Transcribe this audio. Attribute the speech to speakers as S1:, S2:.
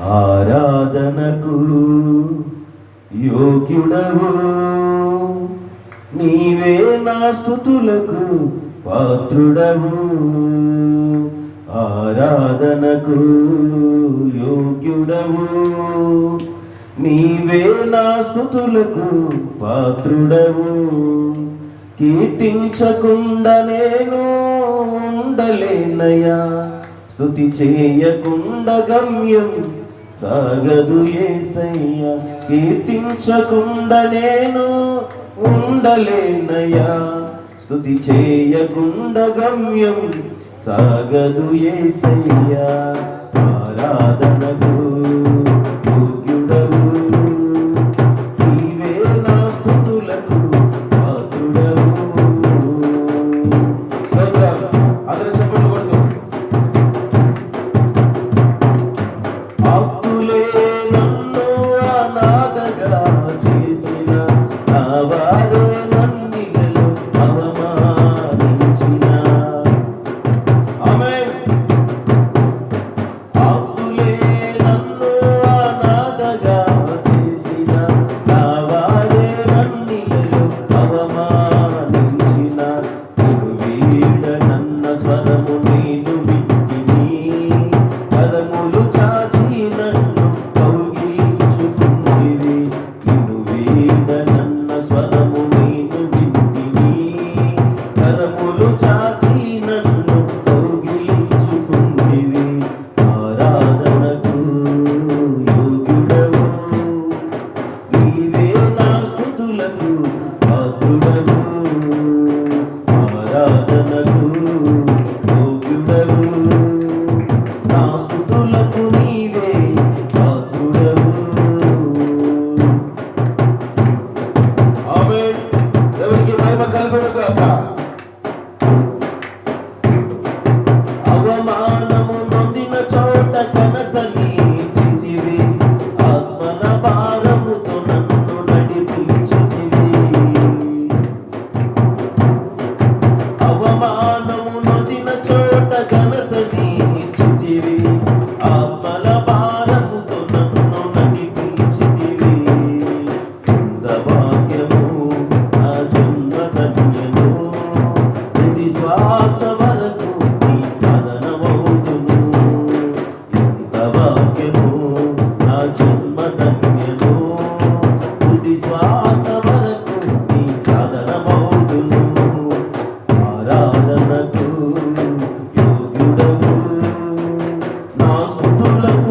S1: ఆరాధనకు యోగ్యుడవు. నీవే నా స్థుతులకు పాత్రుడవు. ఆరాధనకు యోగ్యుడవు. నీవే నా స్థుతులకు పాత్రుడవు. కీర్తించకుండా నేను ఉండలేనయా స్థుతి చేయకుండా గమ్యం సాగదు ఏసయ్య కీర్తించకుండా నేను ఉండలేనయ్యా. స్థుతి చేయకుండా గమ్యం సాగదు ఏసయ్య. ఆరాధనకు ध्यान కోట ఘనత నీచితివి ఆత్మల భారముతో నన్ను నడిపించితివి. కింద భాగ్యము నా జన్మ ధన్యము. ఇది శ్వాస వరకు నీ సదనమవుతును ఇంత భాగ్యము నా జన్మ ధన్యము. ఆరాధనకు